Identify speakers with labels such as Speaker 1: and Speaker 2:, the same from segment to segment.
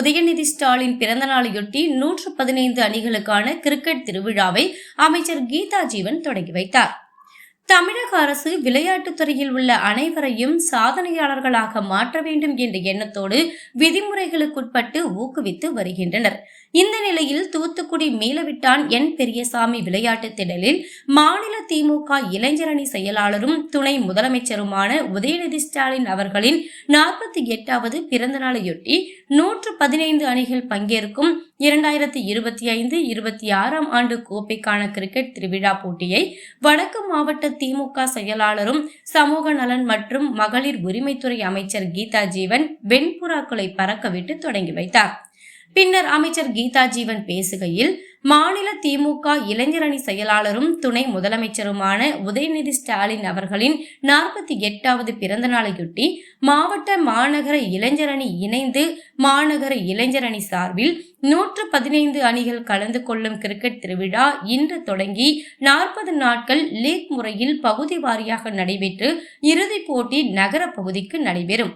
Speaker 1: உதயநிதி ஸ்டாலின் பிறந்தநாளையொட்டி நூற்று பதினைந்து அணிகளுக்கான கிரிக்கெட் திருவிழாவை அமைச்சர் கீதா ஜீவன் தொடங்கி வைத்தார். தமிழக அரசு விளையாட்டுத் துறையில் உள்ள அனைவரையும் சாதனையாளர்களாக மாற்ற வேண்டும் என்ற எண்ணத்தோடு விதிமுறைகளுக்குட்பட்டு ஊக்குவித்து வருகின்றனர். இந்த நிலையில் தூத்துக்குடி மீளவிட்டான் என் பெரியசாமி விளையாட்டுத் திடலில் மாநில திமுக இளைஞரணி செயலாளரும் துணை முதலமைச்சருமான உதயநிதி ஸ்டாலின் அவர்களின் நாற்பத்தி எட்டாவது பிறந்த நாளையொட்டி நூற்று பதினைந்து அணிகள் பங்கேற்கும் இரண்டாயிரத்தி இருபத்தி ஐந்து இருபத்தி ஆறாம் ஆண்டு கோப்பைக்கான கிரிக்கெட் திருவிழா போட்டியை வடக்கு மாவட்ட திமுக செயலாளரும் சமூக நலன் மற்றும் மகளிர் உரிமைத்துறை அமைச்சர் கீதா ஜீவன் வெண்புறாக்களை பறக்கவிட்டு தொடங்கி வைத்தார். பின்னர் அமைச்சர் கீதா ஜீவன் பேசுகையில் மாநில திமுக இளைஞரணி செயலாளரும் துணை முதலமைச்சருமான உதயநிதி ஸ்டாலின் அவர்களின் நாற்பத்தி எட்டாவது பிறந்த நாளையொட்டி மாவட்ட மாநகர இளைஞரணி இணைந்து மாநகர இளைஞரணி சார்பில் நூற்று பதினைந்து அணிகள் கலந்து கொள்ளும் கிரிக்கெட் திருவிழா இன்று தொடங்கி நாற்பது நாட்கள் லீக் முறையில் பகுதி வாரியாக நடைபெற்று இறுதிப் போட்டி நகர பகுதிக்கு நடைபெறும்.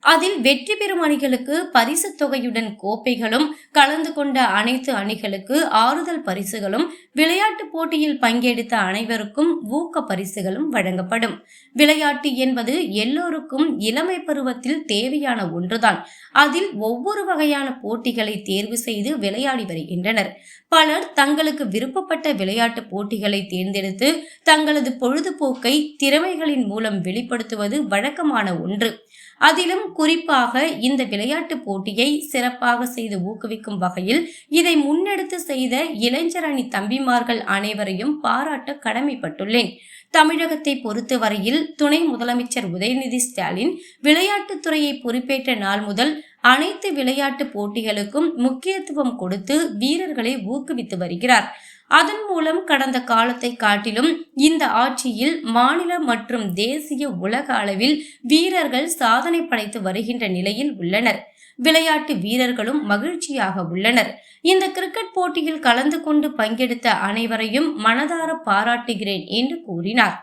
Speaker 1: அதில் வெற்றி பெறும் அணிகளுக்கு பரிசுத் தொகையுடன் கோப்பைகளும் கலந்து கொண்ட அனைத்து அணிகளுக்கு ஆறுதல் பரிசுகளும் விளையாட்டு போட்டியில் பங்கெடுத்த அனைவருக்கும் ஊக்க பரிசுகளும் வழங்கப்படும். விளையாட்டு என்பது எல்லோருக்கும் இளமை பருவத்தில் தேவையான ஒன்றுதான். அதில் ஒவ்வொரு வகையான போட்டிகளை தேர்வு செய்து விளையாடி வருகின்றனர். பலர் தங்களுக்கு விருப்பப்பட்ட விளையாட்டு போட்டிகளை தேர்ந்தெடுத்து தங்களது பொழுதுபோக்கை திறமைகளின் மூலம் வெளிப்படுத்துவது வழக்கமான ஒன்று. அதிலும் குறிப்பாக இந்த விளையாட்டு போட்டியை சிறப்பாக செய்து ஊக்குவிக்கும் வகையில் இதை முன்னெடுத்து செய்த இளைஞர் அணி தம்பிமார்கள் அனைவரையும் பாராட்ட கடமைப்பட்டுள்ளேன். தமிழகத்தை பொறுத்தவரையில் துணை முதலமைச்சர் உதயநிதி ஸ்டாலின் விளையாட்டுத்துறையை பொறுப்பேற்ற நாள் முதல் அனைத்து விளையாட்டு போட்டிகளுக்கும் முக்கியத்துவம் கொடுத்து வீரர்களை ஊக்குவித்து வருகிறார். அதன் மூலம் கடந்த காலத்தை காட்டிலும் இந்த ஆட்சியில் மாநில மற்றும் தேசிய உலக அளவில் வீரர்கள் சாதனை படைத்து வருகின்ற நிலையில் உள்ளனர். விளையாட்டு வீரர்களும் மகிழ்ச்சியாக உள்ளனர். இந்த கிரிக்கெட் போட்டியில் கலந்து கொண்டு பங்கெடுத்த அனைவரையும் மனதார பாராட்டுகிறேன் என்று கூறினார்.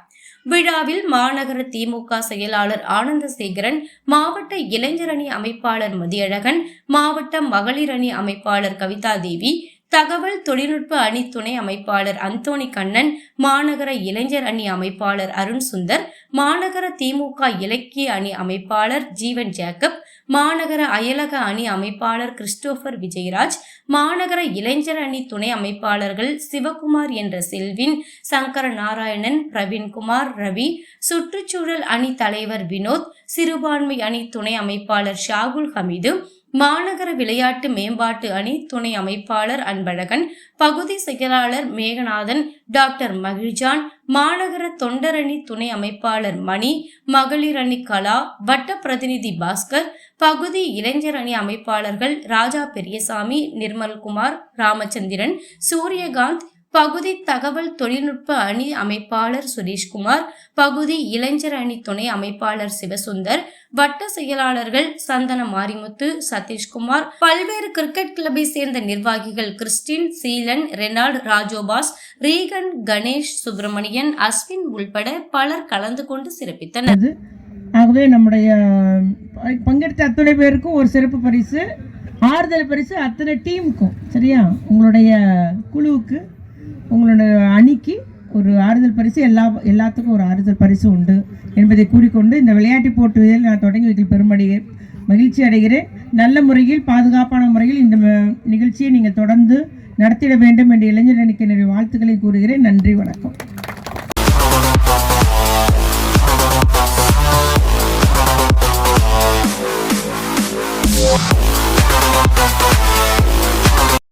Speaker 1: விழாவில் மாநகர திமுக செயலாளர் ஆனந்தசேகரன் மாவட்ட இளைஞரணி அமைப்பாளர் மதியழகன் மாவட்ட மகளிர் அணி அமைப்பாளர் கவிதா தேவி தகவல் தொழில்நுட்ப அணி துணை அமைப்பாளர் அந்தோணி கண்ணன் மாநகர இளைஞர் அணி அமைப்பாளர் அருண் சுந்தர் மாநகர திமுக இலக்கிய அணி அமைப்பாளர் ஜீவன் ஜேக்கப் மாநகர அயலக அணி அமைப்பாளர் கிறிஸ்டோபர் விஜயராஜ் மாநகர இளைஞர் அணி துணை அமைப்பாளர்கள் சிவகுமார் என்ற செல்வின் சங்கர நாராயணன் பிரவீன்குமார் ரவி சுற்றுச்சூழல் அணி தலைவர் வினோத் சிறுபான்மை அணி துணை அமைப்பாளர் ஷாகுல் ஹமீது மாநகர விளையாட்டு மேம்பாட்டு அணி துணை அமைப்பாளர் அன்பழகன் பகுதி செயலாளர் மேகநாதன் டாக்டர் மகிழ்ஜான் மாநகர தொண்டரணி துணை அமைப்பாளர் மணி மகளிர் அணி கலா வட்ட பிரதிநிதி பாஸ்கர் பகுதி இளைஞர் அணி அமைப்பாளர்கள் ராஜா பெரியசாமி நிர்மல்குமார் ராமச்சந்திரன் சூரியகாந்த் பகுதி தகவல் தொழில்நுட்ப அணி அமைப்பாளர் சுரேஷ்குமார் பகுதி இளைஞர் அணி துணை அமைப்பாளர் சிவசுந்தர் வட்ட செயலாளர்கள் சந்தன மாரிமுத்து சதீஷ்குமார் பல்வேறு கிரிக்கெட் கிளப்பை சேர்ந்த நிர்வாகிகள் கிறிஸ்டின் சீலன் ரெனால்ட் ராஜோபாஸ் ரீகன் கணேஷ் சுப்பிரமணியன் அஸ்வின் உள்பட பலர் கலந்து கொண்டு சிறப்பித்தனர்.
Speaker 2: ஆகவே நம்முடைய பங்கெடுத்த அத்தனை பேருக்கும் ஒரு சிறப்பு பரிசு ஆறுதல் பரிசு அத்தனை டீமுக்கும் சரியா? உங்களுடைய குழுவுக்கு உங்களோட அணிக்கு ஒரு ஆறுதல் பரிசு எல்லா எல்லாத்துக்கும் ஒரு ஆறுதல் பரிசு உண்டு என்பதை கூறிக்கொண்டு இந்த விளையாட்டு போட்டியில் நான் தொடங்கி வைக்கல் பெருமடைய மகிழ்ச்சி அடைகிறேன். நல்ல முறையில் பாதுகாப்பான முறையில் இந்த ம- நிகழ்ச்சியை நீங்கள் தொடர்ந்து நடத்திட வேண்டும் என்ற இளைஞர் அணிக்கு என்னுடைய வாழ்த்துக்களை கூறுகிறேன். நன்றி வணக்கம்.